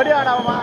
கொடி ஆடாமா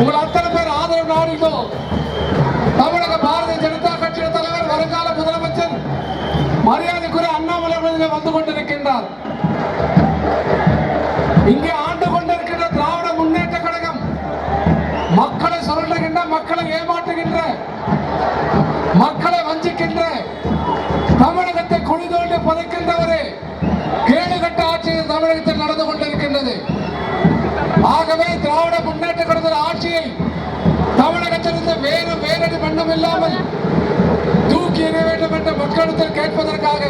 உங்கள் அத்தனை பேர் ஆதரவு நாடிக்கும் தமிழக பாரதிய ஜனதா கட்சியின் தலைவர் வருங்கால முதலமைச்சர் மரியாதைக்குரிய அண்ணாமலை அவர்கள் வந்து கொண்டிருக்கின்றார். இங்கே ஆண்டு கொண்டிருக்கின்ற திராவிட முன்னேற்ற கழகம் மக்களை சுரண்டுகின்ற மக்களை ஏமாற்றுகின்ற மக்களை வஞ்சிக்கின்ற தமிழகத்தை குழி தோண்டி புதைக்கின்றவரே கேடுகட்ட ஆட்சி தமிழகத்தில் நடந்து கொண்டிருக்கின்றது. ஆகவே திராவிட முன்னேற்ற கழக ஆட்சியை தமிழகத்திலிருந்து வேறு வேறடி மண்ணம் இல்லாமல் தூக்கி எறிய வேண்டும் என்று மக்களிடத்தில் கேட்பதற்காக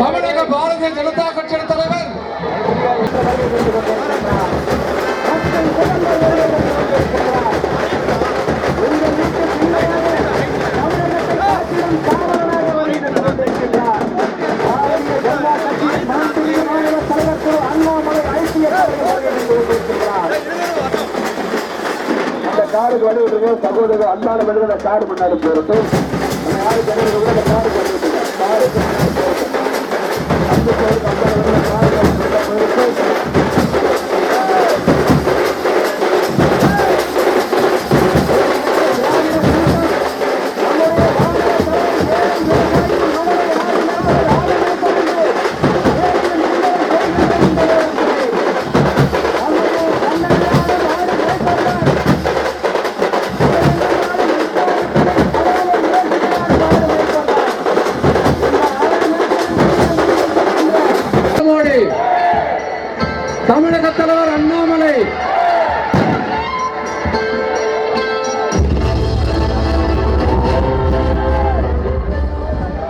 தமிழக பாரதிய ஜனதா கட்சியின் தலைவர் அந்த காருக்கு வந்து விடுங்க. சகோதரர் அன்பான மனிதன கார் முன்னாடி போறட்டும் அந்த யாரு ஜனங்கள் கூட அந்த காருக்கு விடுங்க. காருக்கு அந்த காருக்கு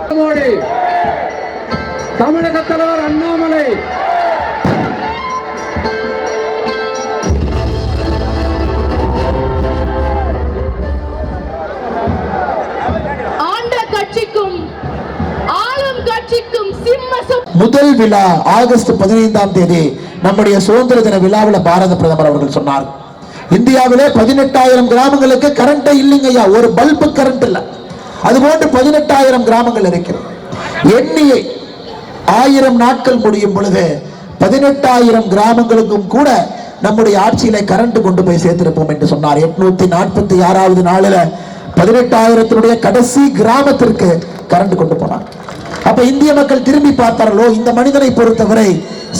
மோடி தமிழக தலைவர் அண்ணாமலை. ஆண்ட கட்சிக்கும் ஆளும் கட்சிக்கும் சிம்ம சு- முதல் விழா ஆகஸ்ட் பதினைந்தாம் தேதி நம்முடைய சுதந்திர தின விழாவில் பாரத பிரதமர் அவர்கள் சொன்னார். இந்தியாவிலே பதினெட்டாயிரம் கிராமங்களுக்கு கரண்டே இல்லைங்க ஐயா ஒரு பல்பு கரண்ட் இல்ல. அதுபோன்று பதினெட்டாயிரம் கிராமங்கள் இருக்கிறது. எண்ணியை ஆயிரம் நாட்கள் முடியும் பொழுது பதினெட்டாயிரம் கிராமங்களுக்கும் கூட நம்முடைய ஆட்சியில கரண்ட் கொண்டு போய் சேர்த்திருப்போம் என்று சொன்னார். எட்நூத்தி நாற்பத்தி ஆறாவது நாளில் பதினெட்டாயிரத்தினுடைய கடைசி கிராமத்திற்கு கரண்ட் கொண்டு போனார். அப்ப இந்திய மக்கள் திரும்பி பார்த்தார்களோ இந்த மனிதனை பொறுத்தவரை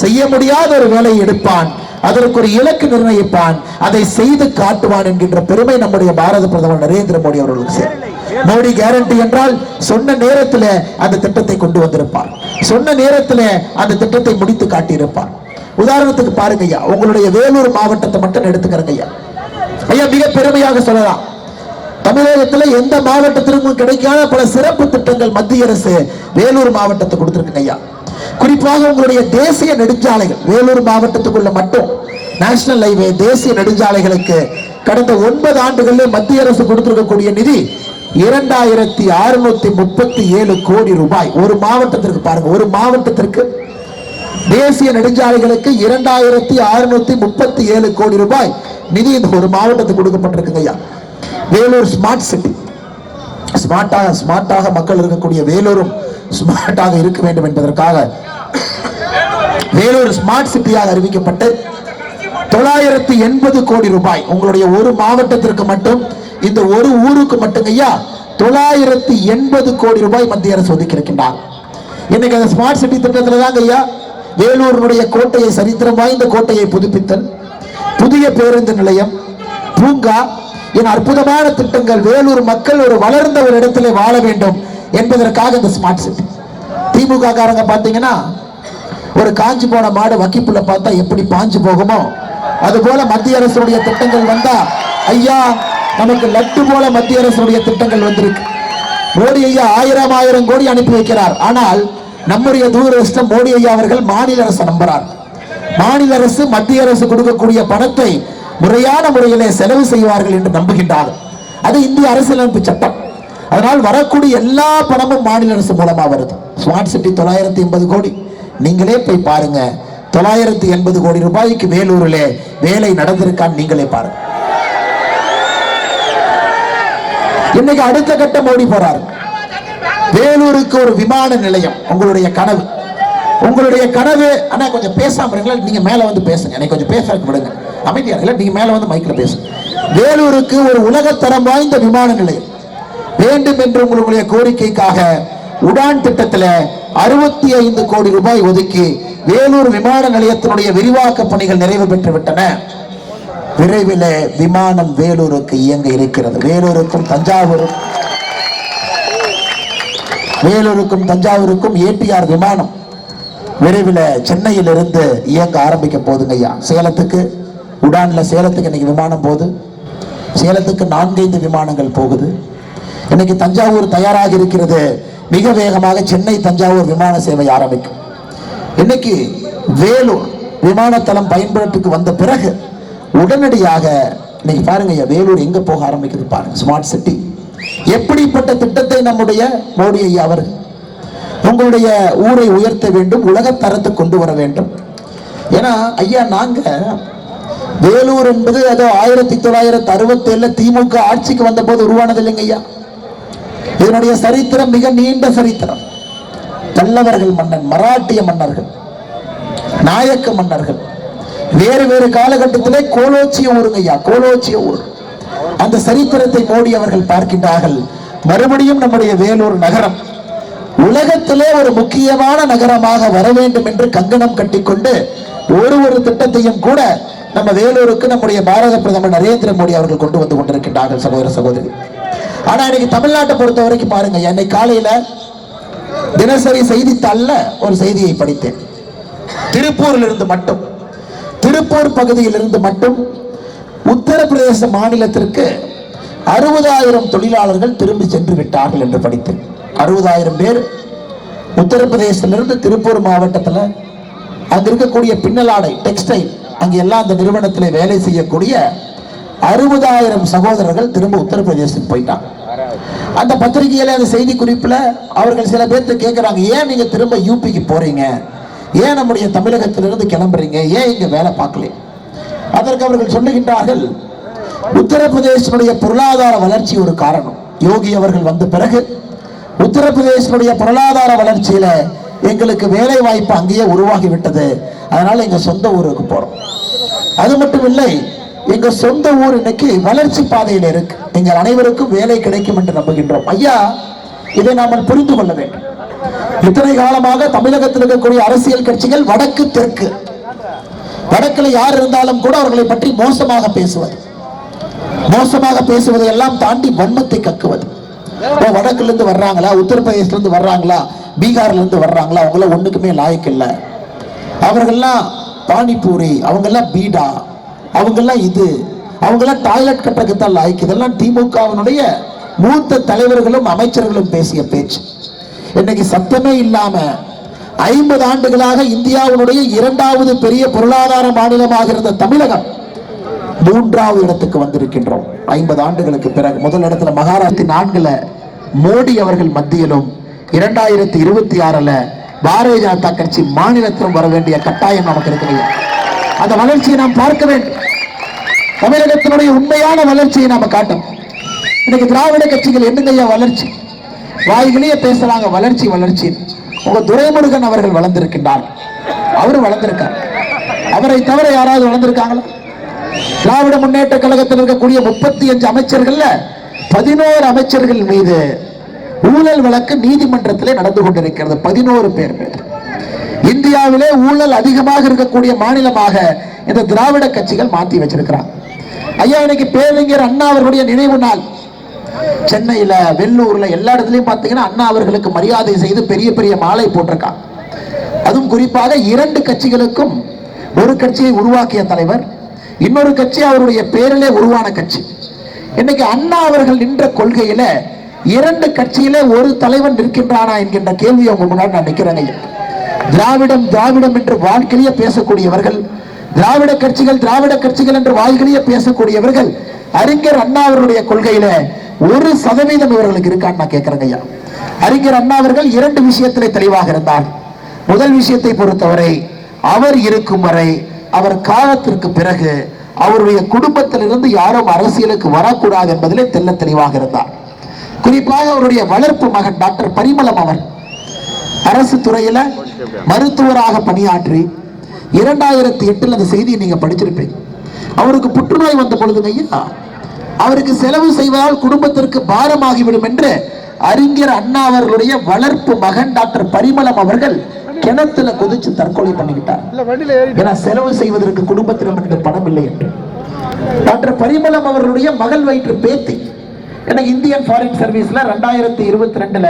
செய்ய முடியாத ஒரு வேலையை எடுப்பான் அதற்கு ஒரு இலக்கு நிர்ணயிப்பான் அதை செய்து காட்டுவான் என்கின்ற பெருமை நம்முடைய பாரத பிரதமர் நரேந்திர மோடி அவர்களுக்கு சேரும். மோடி கேரண்டி என்றால் சொன்ன நேரத்தில் அந்த திட்டத்தை கொண்டு வந்திருப்பார். சொன்ன நேரத்தில் அந்த திட்டத்தை முடித்து காட்டியிருப்பார். உதாரணத்துக்கு பாருங்க ஐயா உங்களுடைய வேலூர் மாவட்டத்தை மட்டும் எடுத்துக்கிறங்க ஐயா. ஐயா மிக பெருமையாக சொல்லலாம். தமிழகத்தில் எந்த மாவட்டத்திற்கும் கிடைக்காத பல சிறப்பு திட்டங்கள் மத்திய அரசு வேலூர் மாவட்டத்தை கொடுத்துருக்குங்க ஐயா. குறிப்பாக உங்களுடைய தேசிய நெடுஞ்சாலைகள் வேலூர் மாவட்டத்துக்குள்ள மட்டும் நேஷனல் ஹைவே தேசிய நெடுஞ்சாலைகளுக்கு கடந்த ஒன்பது ஆண்டுகளில் மத்திய அரசு கொடுத்திருக்கக்கூடிய நிதி இரண்டாயிரத்தி அறுநூத்தி முப்பத்தி ஏழு கோடி ரூபாய். ஒரு மாவட்டத்திற்கு பாருங்க ஒரு மாவட்டத்திற்கு தேசிய நெடுஞ்சாலைகளுக்கு இரண்டாயிரத்தி அறுநூத்தி முப்பத்தி ஏழு கோடி ரூபாய் நிதி இந்த ஒரு மாவட்டத்துக்கு கொடுக்கப்பட்டிருக்குங்க ஐயா. Vellore smart city. ஸ்மார்ட்டாக ஸ்மார்ட்டாக மக்கள் இருக்கக்கூடிய வேலூரும் ஸ்மார்ட்டாக இருக்க வேண்டும் என்பதற்காக வேலூர் ஸ்மார்ட் சிட்டியாக அறிவிக்கப்பட்டு தொள்ளாயிரத்தி எண்பது கோடி ரூபாய் உங்களுடைய ஒரு மாவட்டத்திற்கு மட்டும் இந்த ஒரு ஊருக்கு மட்டும் ஐயா தொள்ளாயிரத்தி எண்பது கோடி ரூபாய் மத்திய அரசு ஒதுக்கி இருக்கின்றார். இன்னைக்கு அந்த ஸ்மார்ட் சிட்டி திட்டத்தில் தாங்க ஐயா வேலூரினுடைய கோட்டையை சரித்திரம் வாய்ந்த கோட்டையை புதுப்பித்தல் புதிய பேருந்து நிலையம் பூங்கா என அற்புதமான திட்டங்கள் வேலூர் மக்கள் ஒரு வளர்ந்த ஒரு இடத்திலே வாழ வேண்டும். என்பதற்காக இந்த ஸ்மார்ட் சிட்டி திமுக காரங்க பார்த்தீங்கன்னா ஒரு காஞ்சி போன மாடு வக்கிப்புல பார்த்தா எப்படி பாஞ்சு போகுமோ அதுபோல மத்திய அரசுடைய திட்டங்கள் வந்தா ஐயா நமக்கு லட்டு போல மத்திய அரசுடைய திட்டங்கள் வந்திருக்கு. மோடி ஐயா ஆயிரம் ஆயிரம் கோடி அனுப்பி வைக்கிறார். ஆனால் நம்முடைய தூரதர்ஷனம் மோடி ஐயா அவர்கள் மாநில அரசு நம்புறார். மாநில அரசு மத்திய அரசு கொடுக்கக்கூடிய பணத்தை முறையான முறையிலே செலவு செய்வார்கள் என்று நம்புகின்றார் அது இந்திய அரசியலமைப்பு சட்டம். அதனால் வரக்கூடிய எல்லா பணமும் மாநில அரசு மூலமாக வருது. ஸ்மார்ட் சிட்டி தொள்ளாயிரத்தி எண்பது கோடி. நீங்களே போய் பாருங்க. தொள்ளாயிரத்தி எண்பது கோடி ரூபாய்க்கு வேலூரில் வேலை நடந்திருக்கான்னு நீங்களே பாருங்க. இன்னைக்கு அடுத்த கட்டம் மோடி போறாரு. வேலூருக்கு ஒரு விமான நிலையம் உங்களுடைய கனவு. உங்களுடைய கனவு ஆனால் கொஞ்சம் பேசாம இருங்களா நீங்க மேல வந்து பேசுங்க. எனக்கு கொஞ்சம் பேச விடுங்க. அமைதியா இல்லை நீங்க மேல வந்து மைக்ல பேசுங்க. வேலூருக்கு ஒரு உலகத்தரம் வாய்ந்த விமான நிலையம். வேண்டும் என்று உங்களுடைய கோரிக்கைக்காக உடான் திட்டத்தில் அறுபத்தி ஐந்து கோடி ரூபாய் ஒதுக்கி வேலூர் விமான நிலையத்தினுடைய விரிவாக்க பணிகள் நிறைவு பெற்று விட்டன. விரைவில் விமானம் வேலூருக்கு இயங்க இருக்கிறது. வேலூருக்கும் தஞ்சாவூரும் வேலூருக்கும் தஞ்சாவூருக்கும் ஏடிஆர் விமானம் விரைவில் சென்னையில் இருந்து இயங்க ஆரம்பிக்க போதுங்க ஐயா. சேலத்துக்கு உடான்ல சேலத்துக்கு இன்னைக்கு விமானம் போகுது. சேலத்துக்கு நான்கைந்து விமானங்கள் போகுது. இன்னைக்கு தஞ்சாவூர் தயாராக இருக்கிறது. மிக வேகமாக சென்னை தஞ்சாவூர் விமான சேவை ஆரம்பிக்கும். இன்னைக்கு வேலூர் விமானத்தளம் பயன்பாட்டுக்கு வந்த பிறகு உடனடியாக இன்னைக்கு பாருங்க வேலூர் எங்க போக ஆரம்பிக்குது பாருங்க ஸ்மார்ட் சிட்டி எப்படிப்பட்ட திட்டத்தை நம்முடைய மோடி ஐயா அவர் உங்களுடைய ஊரை உயர்த்த வேண்டும் உலக தரத்தை கொண்டு வர வேண்டும். ஏன்னா ஐயா நாங்க வேலூர் என்பது அதோ ஆயிரத்தி தொள்ளாயிரத்தி அறுபத்தி ஏழுல திமுக ஆட்சிக்கு வந்த போது உருவானது இல்லைங்க ஐயா. இதனுடைய சரித்திரம் மிக நீண்ட சரித்திரம். பல்லவர்கள் மன்னன் மராட்டிய மன்னர்கள் நாயக்க மன்னர்கள் வேறு வேறு காலகட்டத்திலே கோலோச்சிய ஊருங்க ஐயா கோலோச்சிய ஊர். அந்த சரித்திரத்தை மோடி அவர்கள் பார்க்கின்றார்கள். மறுபடியும் நம்முடைய வேலூர் நகரம். உலகத்திலே ஒரு முக்கியமான நகரமாக வர வேண்டும் என்று கங்கணம் கட்டிக்கொண்டு ஒரு ஒரு திட்டத்தையும் கூட நம்ம வேலூருக்கு நம்முடைய பாரத பிரதமர் நரேந்திர மோடி அவர்கள் கொண்டு வந்து கொண்டிருக்கின்றார்கள் சகோதர சகோதரி. ஆனா இன்னைக்கு தமிழ்நாட்டை பொறுத்த வரைக்கும் பாருங்க என்னை காலையில தினசரி செய்தித்தாளில் ஒரு செய்தியை படித்தேன். திருப்பூரில் இருந்து மட்டும் திருப்பூர் பகுதியிலிருந்து மட்டும் உத்தரப்பிரதேச மாநிலத்திற்கு அறுபதாயிரம் தொழிலாளர்கள் திரும்பி சென்று விட்டார்கள் என்று படித்தேன். அறுபதாயிரம் பேர் உத்தரப்பிரதேசத்திலிருந்து திருப்பூர் மாவட்டத்தில் அங்க இருக்கக்கூடிய பின்னலாடை டெக்ஸ்டைல் அங்கே எல்லாம் அந்த நிறுவனத்தில் வேலை செய்யக்கூடிய அறுபதாயிரம் சகோதரர்கள் திரும்ப உத்தரப்பிரதேசத்துக்கு போயிட்டாங்க. அந்த பத்திரிகையில அந்த செய்தி குறிப்பில் அவர்கள் சில பேர்த்து கேட்குறாங்க ஏன் நீங்கள் திரும்ப யூபிக்கு போறீங்க? ஏன் நம்முடைய தமிழகத்திலிருந்து கிளம்புறீங்க? ஏன் இங்கே வேலை பார்க்கல? அதற்கு அவர்கள் சொல்லுகின்றார்கள் உத்தரப்பிரதேசனுடைய பொருளாதார வளர்ச்சி ஒரு காரணம். யோகி அவர்கள் வந்த பிறகு உத்தரப்பிரதேசனுடைய பொருளாதார வளர்ச்சியில எங்களுக்கு வேலை வாய்ப்பு அங்கேயே உருவாகி விட்டது அதனால எங்க சொந்த ஊருக்கு போறோம். அது மட்டும் இல்லை எங்க சொந்த ஊர் இன்னைக்கு வளர்ச்சி பாதையில் இருக்கு. எங்கள் அனைவருக்கும் வேலை கிடைக்கும் என்று நம்புகின்றோம். ஐயா இதை நாம் புரிந்து கொள்ள வேண்டும். இத்தனை காலமாக தமிழகத்தில் இருக்கக்கூடிய அரசியல் கட்சிகள் வடக்கு தெற்கு. வடக்கில் யார் இருந்தாலும் கூட அவர்களை பற்றி மோசமாக பேசுவது. மோசமாக பேசுவதை எல்லாம் தாண்டி வன்மத்தை கக்குவது. வடக்குலேருந்து வர்றாங்களா? உத்தரப்பிரதேசல வர்றாங்களா? பீகார்லேருந்து வர்றாங்களா? அவங்களாம் ஒன்றுக்குமே லாயக்கு இல்லை. அவர்கள்லாம் பானிபூரி அவங்கெல்லாம் பீடா அவங்கெல்லாம் இது அவங்கெல்லாம் டாய்லெட் கட்டுறதுக்கு தான் லாய்க்கு. இதெல்லாம் திமுகவினுடைய மூத்த தலைவர்களும் அமைச்சர்களும் பேசிய பேச்சு. இன்னைக்கு சத்தமே இல்லாம ஐம்பது ஆண்டுகளாக இந்தியாவினுடைய இரண்டாவது பெரிய பொருளாதார மாநிலமாக இருந்த தமிழகம் மூன்றாவது இடத்துக்கு வந்திருக்கின்றோம். ஐம்பது ஆண்டுகளுக்கு பிறகு. முதல் இடத்துல மகாராஷ்டிர நான்குல மோடி அவர்கள் மத்தியிலும் இரண்டாயிரத்தி இருபத்தி ஆறுல பாரதிய ஜனதா கட்சி மாநிலத்திலும் வர வேண்டிய கட்டாயம் நமக்கு இருக்கிறது. அந்த வளர்ச்சியை நாம் பார்க்க வேண்டும். தமிழகத்தினுடைய உண்மையான வளர்ச்சியை நாம காட்டும் இன்னைக்கு திராவிட கட்சிகள் என்னங்கய்யா வளர்ச்சி? வாய்களையே பேசுறாங்க வளர்ச்சி வளர்ச்சி. உங்க துரைமுருகன் அவர்கள் வளர்ந்திருக்கின்றார். அவரு வளர்ந்திருக்கார். அவரை தவிர யாராவது வளர்ந்திருக்காங்களா? திராவிட முன்னேற்ற கழகத்தில் இருக்கக்கூடிய முப்பத்தி அஞ்சு அமைச்சர்கள்ல பதினோரு அமைச்சர்கள் மீது ஊழல் வழக்கு நீதிமன்றத்திலே நடந்து கொண்டிருக்கிறது. பதினோரு பேர். இந்தியாவிலே ஊழல் அதிகமாக இருக்கக்கூடிய மாநிலமாக இந்த திராவிட கட்சிகள் மாத்தி வச்சிருக்கிறாங்க. ஐயா இன்னைக்கு பேரறிஞர் அண்ணா அவர்களுடைய நினைவு நாள். சென்னையில வெள்ளூர்ல எல்லா இடத்துலயும் பாத்தீங்கன்னா அண்ணா அவர்களுக்கு மரியாதை செய்து பெரிய பெரிய மாலை போட்டிருக்காங்க. அதுவும் குறிப்பாக இரண்டு கட்சிகளுக்கும் ஒரு கட்சியை உருவாக்கிய தலைவர் இன்னொரு கட்சி அவருடைய பேரிலே உருவான கட்சி. இன்னைக்கு அண்ணா அவர்கள் நின்ற கொள்கையில இரண்டு கட்சியிலே ஒரு தலைவன் நிற்கின்றானா என்கின்ற கேள்வி அவங்க முன்னாடி நான் நிற்கிறேன் திராவிடம் திராவிடம் என்று வாழ்க்கையிலேயே பேசக்கூடியவர்கள் திராவிட கட்சிகள் திராவிட கட்சிகள் என்று வாழ்க்கையிலேயே பேசக்கூடியவர்கள் அறிஞர் அண்ணா அவர்களுடைய கொள்கையில ஒரு சதவீதம் இவர்களுக்கு இருக்கான்னு நான் கேட்கிறேங்க ஐயா. அறிஞர் அண்ணா அவர்கள் இரண்டு விஷயத்திலே தெளிவாக இருந்தார். முதல் விஷயத்தை பொறுத்தவரை அவர் இருக்கும் வரை அவர் காலத்திற்கு பிறகு அவருடைய குடும்பத்திலிருந்து யாரும் அரசியலுக்கு வரக்கூடாது என்பதிலே தெல்ல தெளிவாக இருந்தார். குறிப்பாக அவருடைய வளர்ப்பு மகன் டாக்டர் பரிமளம் அவர். அரசு துறையில மருத்துவராக பணியாற்றி இரண்டாயிரத்தி எட்டில் அந்த செய்தியை நீங்க படிச்சிருப்பீங்க. அவருக்கு புற்றுநோய் வந்த பொழுதுங்க ஐயா அவருக்கு செலவு செய்வதால் குடும்பத்திற்கு பாரமாகிவிடும் என்று அறிஞர் அண்ணா அவர்களுடைய வளர்ப்பு மகன் டாக்டர் பரிமளம் அவர்கள் கிணத்துல குதிச்சு தற்கொலை பண்ணிக்கிட்டார். ஏன்னா செலவு செய்வதற்கு குடும்பத்திடம் பணம் இல்லை என்று. டாக்டர் பரிமளம் அவர்களுடைய மகள் வயிற்று பேத்தி. எனக்கு இந்தியன் ஃபாரின் சர்வீஸ்ல ரெண்டாயிரத்தி இருபத்தி ரெண்டுல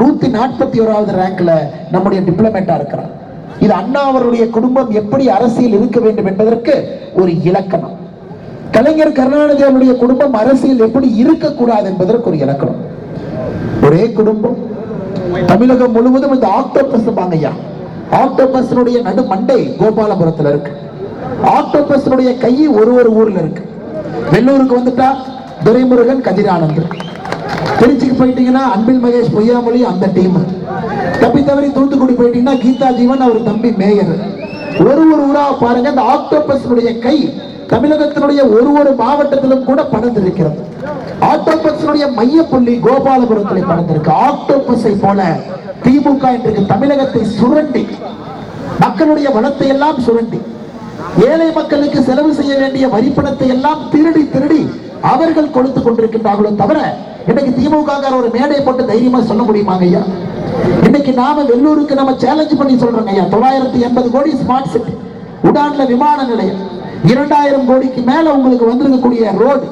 நூத்தி நாற்பத்தி ஓராவது ரேங்க்ல நம்முடைய டிப்ளமேட்டா இருக்கிறார். இது அண்ணா அவருடைய குடும்பம் எப்படி அரசியல் இருக்க வேண்டும் என்பதற்கு ஒரு இலக்கணம். கலைஞர் கருணாநிதி அவருடைய குடும்பம் அரசியல் எப்படி இருக்கக்கூடாது என்பதற்கு ஒரு இலக்கணம். ஒரே குடும்பம் தமிழகம் முழுவதும் இந்த ஆக்டோபஸ் ஐயா. ஆக்டோபஸ்னுடைய நடு மண்டை கோபாலபுரத்துல இருக்கு. ஆக்டோபஸ்னுடைய கை ஒரு ஒரு ஊர்ல இருக்கு. வெள்ளூருக்கு வந்துட்டா துரைமுருகன் கதிரானந்த் திருச்சிக்கு போயிட்டீங்கன்னா அன்பில் மகேஷ் பொய்யாமொழி அந்த டீம். தப்பி தவறி தூத்துக்குடி போயிட்டீங்கன்னா கீதா ஜீவன் அவர் தம்பி மேயர். ஒரு ஒரு ஊரா பாருங்க இந்த ஆக்டோபஸ்னுடைய கை தமிழகத்தினுடைய ஒரு ஒரு மாவட்டத்திலும் கூட படர்ந்திருக்கிறது. ஆக்டோபஸினுடைய மையப்புள்ளி கோபாலபுரத்திலே பறந்திருக்கு ஆக்டோபஸை போல திமுக இன்றைக்கு தமிழகத்தை சுரண்டி மக்களுடைய வளத்தை எல்லாம் சுரண்டி ஏழை மக்களுக்கு செலவு செய்ய வேண்டிய வரிப்பணத்தை எல்லாம் திருடி திருடி அவர்கள் கொடுத்து கொண்டிருக்கின்றார்களோ தவிர இன்னைக்கு திமுக ஒரு மேடை போட்டு தைரியமா சொல்ல முடியுமாங்க ஐயா? இன்னைக்கு நாம வெள்ளூருக்கு நம்ம சேலஞ்ச் பண்ணி சொல்றோங்க ஐயா. தொள்ளாயிரத்தி எண்பது கோடி ஸ்மார்ட் சிட்டி உடான்ல விமான நிலையம். இரண்டாயிரம் கோடிக்கு மேல உங்களுக்கு வந்திருக்கக்கூடிய ரோடு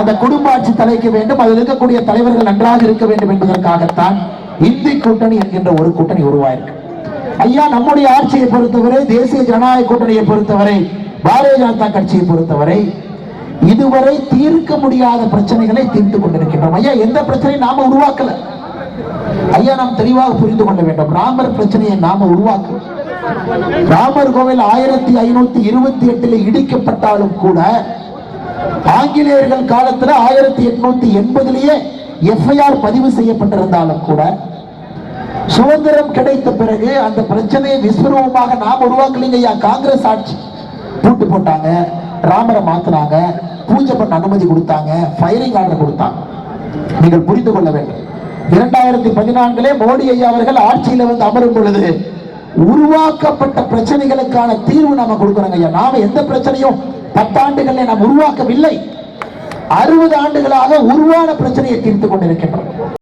அந்த குடும்ப ஆட்சி தலைக்க வேண்டும். அதில் இருக்கக்கூடிய தலைவர்கள் நன்றாக இருக்க வேண்டும் என்பதற்காகத்தான் இந்தி கூட்டணி என்கின்ற ஒரு கூட்டணி உருவாயிருக்கு. ஐயா நம்முடைய ஆட்சியை பொறுத்தவரை தேசிய ஜனநாயக கூட்டணியை பொறுத்தவரை பாரதிய ஜனதா கட்சியை பொறுத்தவரை இதுவரை தீர்க்க முடியாத பிரச்சனைகளை தீர்த்து கொண்டிருக்கின்றோம். ஐயா எந்த பிரச்சனையும் நாம உருவாக்கல. ஐயா நாம் தெளிவாக புரிந்து கொள்ள வேண்டும். ராமர் பிரச்சனையை நாம உருவாக்க ராமர் கோவில் ஆயிரத்தி ஐநூத்தி இருபத்தி எட்டுல இடிக்கப்பட்டாலும் கூட ஆங்கிலேயர்கள் காலத்துல ஆயிரத்தி எட்நூத்தி எண்பதுலயே எஃப்ஐஆர் பதிவு செய்யப்பட்டிருந்தாலும் கூட சுதந்திரம் கிடைத்த பிறகு அந்த பிரச்சனையை விஸ்வரூபமாக நாம் உருவாக்கலைங்க ஐயா. காங்கிரஸ் ஆட்சி பூட்டு போட்டாங்க ராமரை மாத்துனாங்க பூஜை பண்ண அனுமதி கொடுத்தாங்க ஃபைரிங் ஆர்டர் கொடுத்தாங்க. நீங்கள் புரிந்து கொள்ள வேண்டும். இரண்டாயிரத்தி பதினான்கிலே மோடி ஐயா அவர்கள் ஆட்சியில வந்து அமரும் பொழுது உருவாக்கப்பட்ட பிரச்சனைகளுக்கான தீர்வு நாம கொடுக்கிறோங்க ஐயா. நாம எந்த பிரச்சனையும் பத்தாண்டுகளை நாம் உருவாக்கவில்லை. அறுபது ஆண்டுகளாக உருவான பிரச்சனையை தீர்த்து கொண்டிருக்கின்றோம்.